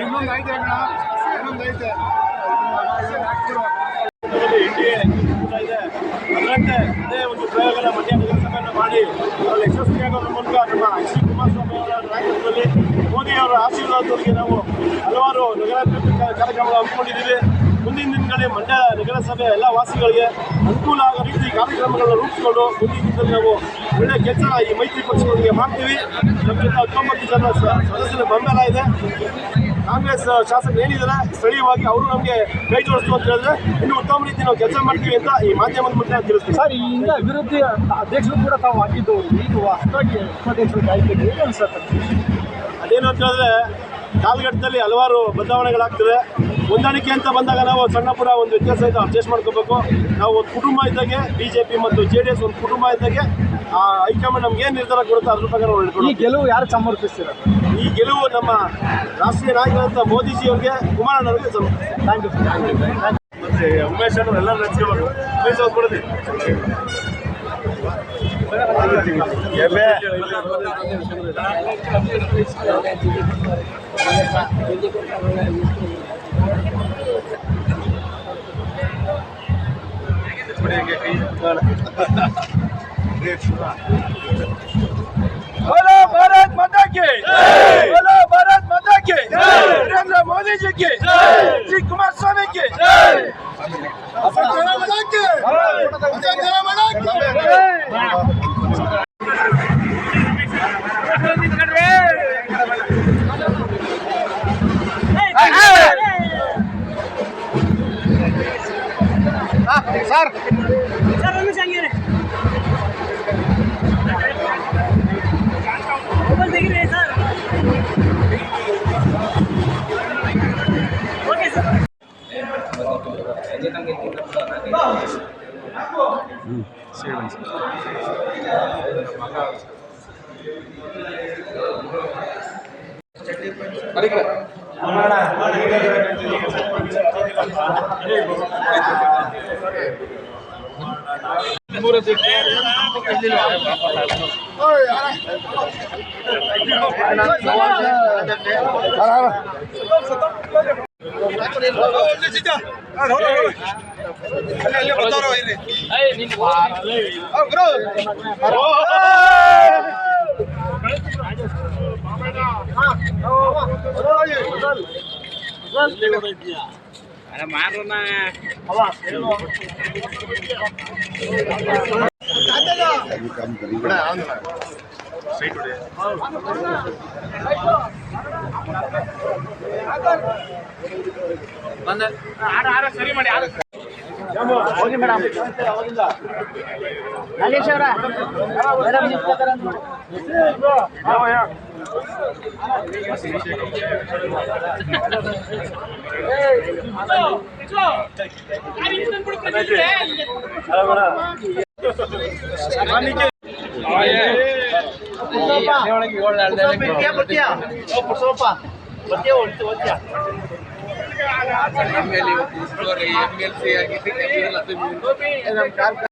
ಇನ್ನೊಂದು ಐತೆ ಅಣ್ಣ. ಇನ್ನೊಂದು ಐತೆ. ಹಾಕ್ತಿರೋ. ಅದರಂತೆ ಅದೇ ಒಂದು ಪ್ರಯೋಗನ ಮಂಡ್ಯ ನಗರಸಭೆಯನ್ನು ಮಾಡಿ ಅದರಲ್ಲಿ ಯಶಸ್ವಿಯಾಗೋದ್ರ ಮೂಲಕ ನಮ್ಮ ಎಚ್ ಡಿ ಕುಮಾರಸ್ವಾಮಿ ಅವರ ನಾಯಕತ್ವದಲ್ಲಿ ಮೋದಿ ಅವರ ಆಶೀರ್ವಾದದೊಂದಿಗೆ ನಾವು ಹಲವಾರು ನಗರಾಭಿವೃದ್ಧಿ ಕಾರ್ಯಕ್ರಮಗಳು ಹಮ್ಮಿಕೊಂಡಿದ್ದೀವಿ. ಮುಂದಿನ ದಿನಗಳಲ್ಲಿ ಮಂಡ್ಯ ನಗರಸಭೆ ಎಲ್ಲ ವಾಸಿಗಳಿಗೆ ಅನುಕೂಲ ಆಗೋ ರೀತಿ ಕಾರ್ಯಕ್ರಮಗಳನ್ನು ರೂಪಿಸಿಕೊಂಡು ಮುಂದಿನ ದಿನದಲ್ಲಿ ನಾವು ಒಳ್ಳೆಯ ಕೆಲಸ ಈ ಮೈತ್ರಿ ಪಕ್ಷದೊಂದಿಗೆ ಮಾಡ್ತೀವಿ. ನಮ್ಮ ಹತ್ತೊಂಬತ್ತು ಜನ ಸದಸ್ಯರ ಬೆಂಬಲ ಇದೆ. ಕಾಂಗ್ರೆಸ್ ಶಾಸಕರು ಏನಿದ್ದಾರೆ ಸ್ಥಳೀಯವಾಗಿ ಅವರು ನಮಗೆ ಕೈ ಜೋಡಿಸ್ತು ಅಂತ ಹೇಳಿದ್ರೆ ಇನ್ನು ಉತ್ತಮ ರೀತಿ ನಾವು ಕೆಲಸ ಮಾಡ್ತೀವಿ ಅಂತ ಈ ಮಾಧ್ಯಮದ ಮುಂದೆ ತಿಳಿಸ್ತೀವಿ. ಸರ್ ಈ ಹಿಂದೆ ಅಭಿವೃದ್ಧಿ ಅಧ್ಯಕ್ಷರು ಕೂಡ ತಾವು ಆಗಿದ್ದು ಈಗ ಹೊಸದಾಗಿ ಉಪಾಧ್ಯಕ್ಷರು ಅನ್ಸುತ್ತೆ? ಅದೇನು ಅಂತ ಹೇಳಿದ್ರೆ ಕಾಲಘಟ್ಟದಲ್ಲಿ ಹಲವಾರು ಬದಲಾವಣೆಗಳಾಗ್ತದೆ ಹೊಂದಾಣಿಕೆ ಅಂತ ಬಂದಾಗ ನಾವು ಸಣ್ಣ ಪುರ ಒಂದು ವ್ಯತ್ಯಾಸ ಇದ್ದು ಅಡ್ಜಸ್ಟ್ ಮಾಡ್ಕೋಬೇಕು. ನಾವು ಒಂದು ಕುಟುಂಬ ಇದ್ದಾಗೆ ಬಿ ಜೆ ಪಿ ಮತ್ತು ಜೆ ಡಿ ಎಸ್ ಒಂದು ಕುಟುಂಬ ಇದ್ದಾಗೆ ಹೈಕಮಾಂಡ್ ನಮ್ಗೆ ಏನು ನಿರ್ಧಾರ ಕೊಡುತ್ತೋ ಅದ್ರ ಪ್ರಕಾರ ನಾವು ಈ ನಡ್ಕೊಂಡು ಗೆಲುವು ಯಾರು ಸಮರ್ಪಿಸ್ತೀರ ಈ ಗೆಲುವು ನಮ್ಮ ರಾಷ್ಟ್ರೀಯ ನಾಯಕರಂತ ಮೋದಿಜಿ ಅವರಿಗೆ ಕುಮಾರಣ್ಣ ಅವರಿಗೆ ಸಮರ್ಪಿಸ್ತೀನಿ. ಥ್ಯಾಂಕ್ ಯು ಥ್ಯಾಂಕ್ ಯು ಮತ್ತೆ ಉಮೇಶ್ ಅವರು ಎಲ್ಲರೂ ನೆನೆಸ್ಕೋಬೇಕು ಉಮೇಶ್ ಅವ್ರು ಕೊಡಲಿ बोलो બોલો ભારત માતા કે. બોલો ભારત ನಾಗೇಶ್ ಅವರ ಮೇಡಮ್ ಹಂಗೆ ಇರೋಣ ಇರೋಣ ರಾಮಲಿಂಗಣ್ಣ ಪಕ್ಕ ಈ ಕಡೆ ನೋಡಿ ಸರ್ ಹಂಗೆ ಬಾವು ಸಂಜಿ ಬಾವು ಬಾವು ಯೋಗನ. ಹಾಂ ಓಕೆ ರಾಮಚಂದ್ರಣ್ಣ ಈ ಕಡೆ ನೋಡಿ ಓಕೆ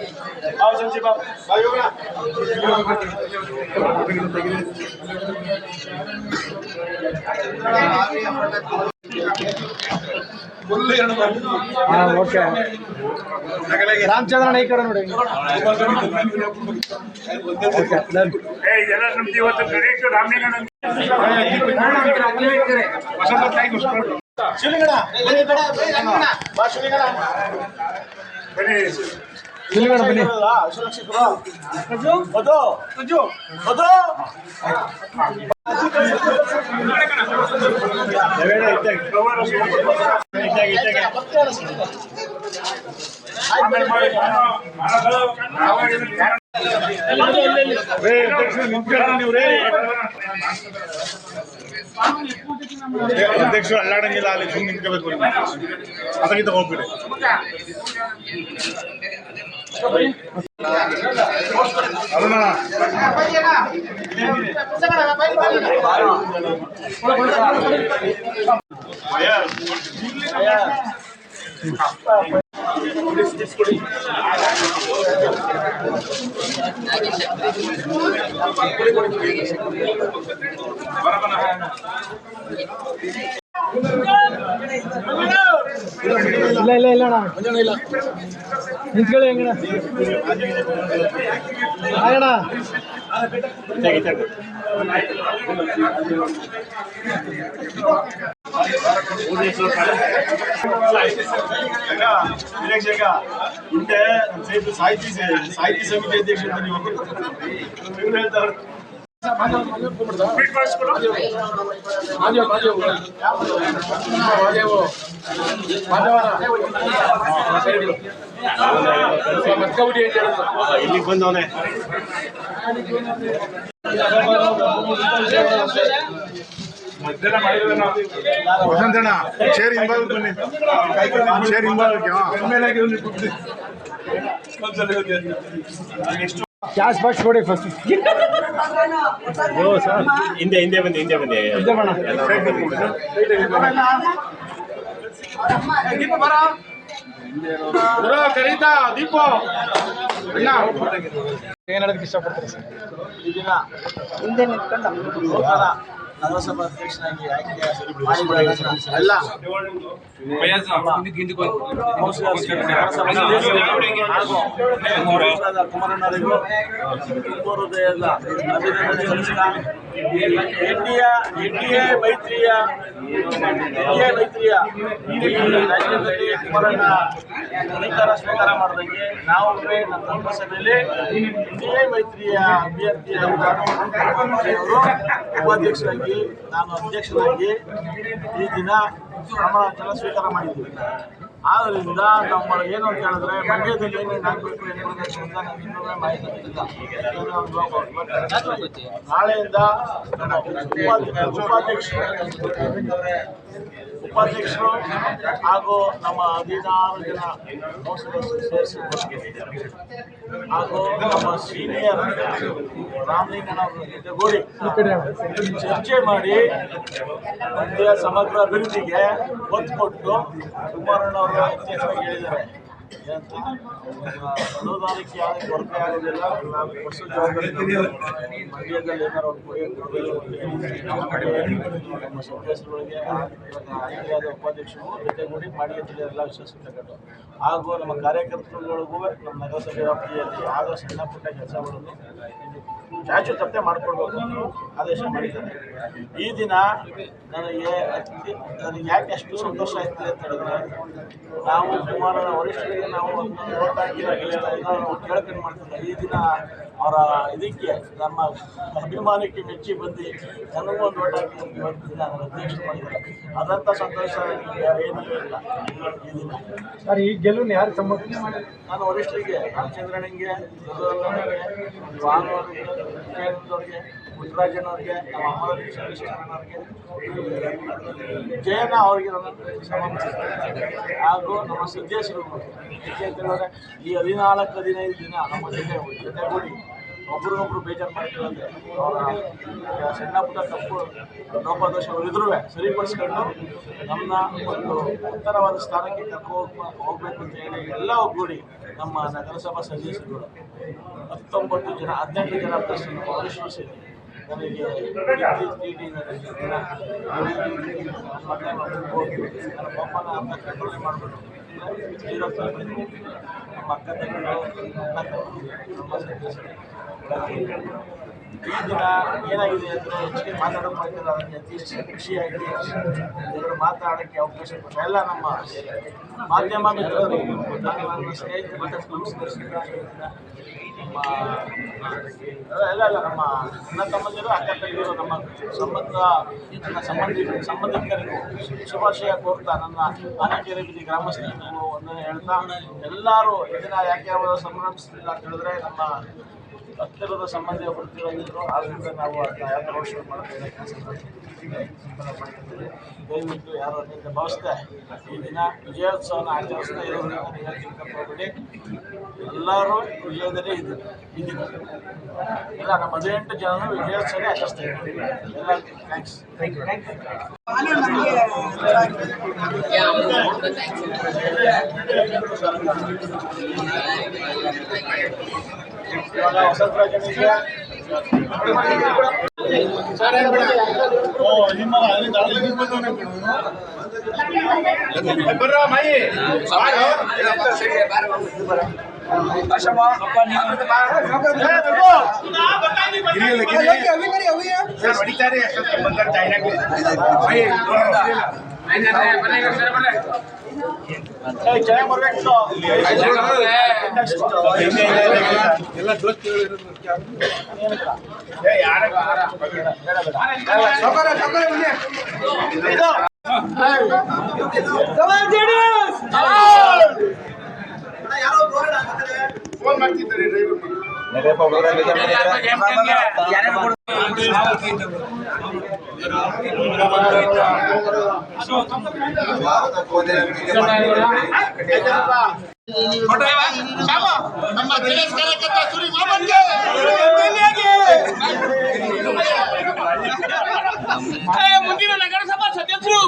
ಮಧು, ಮಧು. ಬೇಡ ಇದ್ದಾಗೆ ಇದ್ದಾಗೆ ಇದ್ದಾಗೆ ರೇ ಅಧ್ಯಕ್ಷರು ನಿಂತ್ಕೊಳ್ಳಿ ನೀವು ರೇ ಏ, ಅಧ್ಯಕ್ಷರು ಅಲ್ಲಾಡಂಗಿಲ್ಲ ಅಲ್ಲಿ ಸುಮ್ಮನೆ ನಿಂತ್ಕೋಬೇಕು ನೀವು ಅದಕ್ಕಿಂತ ಹೋಗ್ಬಿಡಿ ಅರುಣ ಇಲ್ಲ ಇಲ್ಲ ಇಲ್ಲ ಅಣ್ಣ. ಇಲ್ಲ ನಿಂತ್ಕೊಳ್ಳಿ ಹೆಂಗಣ ಅಣ್ಣ. ಇದ್ದಾಗೆ ಇದ್ದಾಗೆ ಈಗ ವಿನಾಯಕ್ ಶೇಖ ಹಿಂದೆ ನಮ್ಮ ಸೇತು ಸಾಹಿತಿ ಸಾಹಿತಿ ಸಮಿತಿ ಅಧ್ಯಕ್ಷ ಅಂತ ನೀವು ಇವ್ರು ಹೇಳ್ತಾರೆ ಇಲ್ಲಿಗೆ ಬಂದವನೇ ವಸಂತಣ್ಣ ಚೇರ್ ಹಿಂಭಾಗ ಬನ್ನಿ ಚೇರ್ ಹಿಂಭಾಗಕ್ಕೆ ಕ್ಯಾಶ್ ಬಾಕ್ಸ್ ಕೊಡಿ ಫಸ್ಟ್ ಹಿಂದೆ ಹಿಂದೆ ಬಂದೆ ಹಿಂದೆ ಬಂದೆ ಹಿಂದೆ ಬಣ್ಣ ಕರೀತಾ ದೀಪ. ಏನ್ ಹೇಳೋದಕ್ಕೆ ಇಷ್ಟಪಡ್ತಾರೆ ಸರ್? ಹಿಂದೆ ನಿಂತ್ಕೊಂಡು ನಗರಸಭಾ ಆಯ್ಕೆ ಮಾಡಿದ ಎಲ್ಲ ತುಂಬ ಹೃದಯದ ಅಭಿನಂದನೆ ಸಲ್ಲಿಸ್ತಾ ಎನ್ಡಿಯ ಎನ್ಡಿಎ ಮೈತ್ರಿಯ ಎನ್ಡಿಎ ಮೈತ್ರಿಯ ರಾಜ್ಯದಲ್ಲಿ ಕುಮಾರಣ್ಣ ಅಧಿಕಾರ ಸ್ವೀಕಾರ ಮಾಡಿದಂಗೆ ನಾವು ನಮ್ಮ ಕುಟುಂಬ ಸಭೆಯಲ್ಲಿ ಇದೇ ಮೈತ್ರಿಯ ಅಭ್ಯರ್ಥಿ ಅವರು ಉಪಾಧ್ಯಕ್ಷರಾಗಿ, ನಾನು ಅಧ್ಯಕ್ಷರಾಗಿ ಈ ದಿನ ಸ್ವೀಕಾರ ಮಾಡಿದ್ದೀವಿ ಆದ್ದರಿಂದ ನಮ್ಮ ಏನು ಅಂತ ಹೇಳಿದ್ರೆ ಮಂಡ್ಯದಲ್ಲಿ ಏನೇನು ಆಗಬೇಕು. ನಾಳೆಯಿಂದ ಉಪಾಧ್ಯಕ್ಷ ಉಪಾಧ್ಯಕ್ಷರು ಹಾಗೂ ನಮ್ಮ ಹದಿನಾರು ಜನ ಹಾಗೂ ನಮ್ಮ ಸೀನಿಯರ್ ರಾಮಲಿಂಗಣ್ಣ ಜೊತೆಗೂಡಿ ಚರ್ಚೆ ಮಾಡಿ ಮಂಡ್ಯ ಸಮಗ್ರ ಅಭಿವೃದ್ಧಿಗೆ ಒತ್ತು ಕೊಟ್ಟು ಇತ್ತೀಚೆಗೆ ಹೇಳಿದ್ದಾರೆ ಅನುದಾನಕ್ಕೆ ಯಾವುದೇ ಕೊರತೆ ಆಗೋದಿಲ್ಲ ನಾವು ಕೊಡಿಸೋ ಜವಾಬ್ದಾರಿ ಮಂಡ್ಯದಲ್ಲಿ ಏನಾರು ಒಂದು ಕೊಡಿ ನಮ್ಮ ಸದಸ್ಯರುಗಳಿಗೆ ಆಯ್ಕೆಯಾದ ಉಪಾಧ್ಯಕ್ಷರು ಹಾಗೂ ನಮ್ಮ ಕಾರ್ಯಕರ್ತರುಗಳಿಗೂ ನಮ್ಮ ನಗರಸಭೆ ವ್ಯಾಪ್ತಿಯಲ್ಲಿ ಆಗೋ ಸಣ್ಣ ಪುಟ್ಟ ಕೆಲಸಗಳನ್ನು ಚಾಚು ತಪ್ಪೆ ಮಾಡಿಕೊಳ್ಬೇಕು. ಅಂತ ಆದೇಶ ಮಾಡಿದ್ದಾರೆ. ಈ ದಿನ ನನಗೆ ನನಗೆ ಯಾಕೆ ಅಷ್ಟು ಸಂತೋಷ ಆಯ್ತು ಅಂತ ಹೇಳಿದ್ರೆ ನಾವು ಕುಮಾರನ ವರಿಷ್ಠರಿಗೆ ನಾವು ಕೇಳ್ಕೊಂಡು ಮಾಡ್ತಿದ್ದೆ ಈ ದಿನ ಅವರ ಇದಕ್ಕೆ ನಮ್ಮ ಅಭಿಮಾನಕ್ಕೆ ಮೆಚ್ಚಿ ಬಂದು ನನಗೂ ಒಂದು ಓಟ್ ಹಾಕಿ ಇವತ್ತಿನ ಅಧ್ಯಕ್ಷ ಮಾಡಿದ್ದಾರೆ. ಅದಂಥ ಸಂತೋಷ ಏನೂ ಇಲ್ಲ ಈ ದಿನ. ಸರ್ ಈ ಗೆಲುವು ಯಾರು ಸಂಬಂಧ ನಾನು ವರಿಷ್ಠರಿಗೆ ರಾಮಚಂದ್ರನಿಗೆ ಭಾನುವರಿಗೆ ವಿಜಯನಂದವ್ರಿಗೆ ಪುಟ್ಟರಾಜನವ್ರಿಗೆ ನಮ್ಮ ಅಮ್ಮನವ್ರಿಗೆ ಶನಿಶರಣವ್ರಿಗೆ ಜಯನ ಅವರಿಗೆ ನನ್ನ ಸಮರ್ಪಿಸ್ತೀನಿ ಹಾಗೂ ನಮ್ಮ ಸಿದ್ದೇಶ್ವರ ಯಾಕೆ ಅಂತ ಹೇಳಿದ್ರೆ, ಈ ಹದಿನಾಲ್ಕು ಹದಿನೈದು ದಿನ ನಮ್ಮ ಜೊತೆ ಜೊತೆಗೂಡಿ ಒಬ್ರಿಗೊಬ್ರು ಬೇಜಾರು ಮಾಡ್ಕೊಳ್ಳೋದು ಅವರ ಸಣ್ಣ ಪುಟ್ಟ ತಪ್ಪು ಲೋಪದೋಷಗಳಿದ್ರೂ ಸರಿಪಡಿಸ್ಕೊಂಡು ನಮ್ಮನ್ನ ಒಂದು ಉತ್ತರವಾದ ಸ್ಥಾನಕ್ಕೆ ಕರ್ಕೊ ಹೋಗ್- ಹೋಗ್ಬೇಕು ಅಂತ ಹೇಳಿ ಎಲ್ಲ ಒಗ್ಗೂಡಿ ನಮ್ಮ ನಗರಸಭಾ ಸದಸ್ಯರುಗಳು ಹತ್ತೊಂಬತ್ತು ಜನ ಹದಿನೆಂಟು ಜನ ಪ್ರಶ್ನೆ ಅವಿಶ್ವಾಸಿ ನನಗೆ ಮಾಡಿಬಿಟ್ಟು ಜೀರೋ ತಗೊಂಡು ನಮ್ಮ ಅಕ್ಕ ತಮ್ಮಂದಿರು, ನಮ್ಮ ಸದಸ್ಯರು ಈ ದಿನ ಏನಾಗಿದೆ ಅಂದರೆ ಹೆಚ್ಚಿಗೆ ಮಾತಾಡೋ ಅದಕ್ಕೆ ಅತಿ ಹೆಚ್ಚು ಖುಷಿಯಾಗಿ ಎಲ್ಲರೂ ಮಾತಾಡೋಕ್ಕೆ ಅವಕಾಶ ಕೊಟ್ಟರೆ ಎಲ್ಲ ನಮ್ಮ ಮಾಧ್ಯಮ ಮಿತ್ರರು ನಾನು ನನ್ನ ಸ್ನೇಹಿತರು ನಮ್ಮ ಎಲ್ಲ ಎಲ್ಲ ನಮ್ಮ ಅಣ್ಣ ತಮ್ಮಂದಿರು, ಅಕ್ಕ ತಂಗಿರು ನಮ್ಮ ಸಂಬಂಧ ನನ್ನ ಸಂಬಂಧಿ, ಸಂಬಂಧಿಕರಿಗೂ ಶುಭಾಶಯ ಕೋರ್ತಾ ನನ್ನ ಆನಕೆರೆ ಗ್ರಾಮಸ್ಥರು ಒಂದನ್ನು ಹೇಳ್ತಾ ಎಲ್ಲರೂ ಇದನ್ನ ಯಾಕೆ ಅವರು ಸಂಭ್ರಮಿಸ್ತಿಲ್ಲ ಅಂತ ಹೇಳಿದ್ರೆ ನಮ್ಮ ಹತ್ತಿರದ ಸಂಬಂಧಿ ತೀರೋಗಿದ್ರು ಆದ್ದರಿಂದ ನಾವು ಅದನ್ನ ಯಾವ ರೋಷನ್ ಮಾಡೋದು ಕೆಲಸ ಮಾಡ್ತಿದ್ದೀವಿ ದಯವಿಟ್ಟು ಯಾರು ಅದರಿಂದ ಭಾವಿಸ್ದೆ ಈ ದಿನ ವಿಜಯೋತ್ಸವನ ಆಚರಿಸ್ತಾ ಇರೋದ್ರಿಂದ ನೀವು ತಿಳ್ಕೊಂಡ್ಬಿಡಿ ಎಲ್ಲರೂ ವಿಜಯದಲ್ಲೇ ಇದ್ದು ಇದ್ದೀವಿ ಎಲ್ಲ ನಮ್ಮ ಹದಿನೆಂಟು ಜನರು ವಿಜಯೋತ್ಸವನೇ ಆಚರಿಸ್ತಾ ಇದ್ದೀವಿ ಎಲ್ಲರಿಗೂ ಥ್ಯಾಂಕ್ಸ್ ಯು ಹೊಸ ಪ್ರಜೆಗಳಿಗೆ ಓ ನಿಮ್ಮ ಅಲ್ಲಿಂದ ಫೋನ್ ಮಾಡ್ತಿದ್ದಾರೆ ಡ್ರೈವರ್ ನಮ್ಮ ಜೆಡಿಎಸ್ ಕಾರ್ಯಕರ್ತ ಸುರಿ ಮಾಮನ್ಗೆ ಮುಂದಿನ ನಗರಸಭಾ ಸದಸ್ಯರು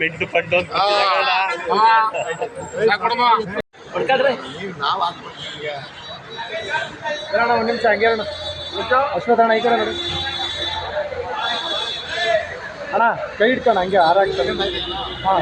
ಮೆಂಟು ಪಡ್ಡು ಅಂತ ಒಂದು ನಿಮಿಷ ಹಂಗೆ ಅಣ್ಣ ಅಶ್ವಥ್ ಅಣ್ಣ ಈ ಕಡೆ ನೋಡಿ. ಅಣ್ಣ ಕೈ ಇಟ್ಕೊಂಡು ಹಂಗೆ ಹಾರ ಹಾಕ್ತಾರೆ. ಹಾಂ.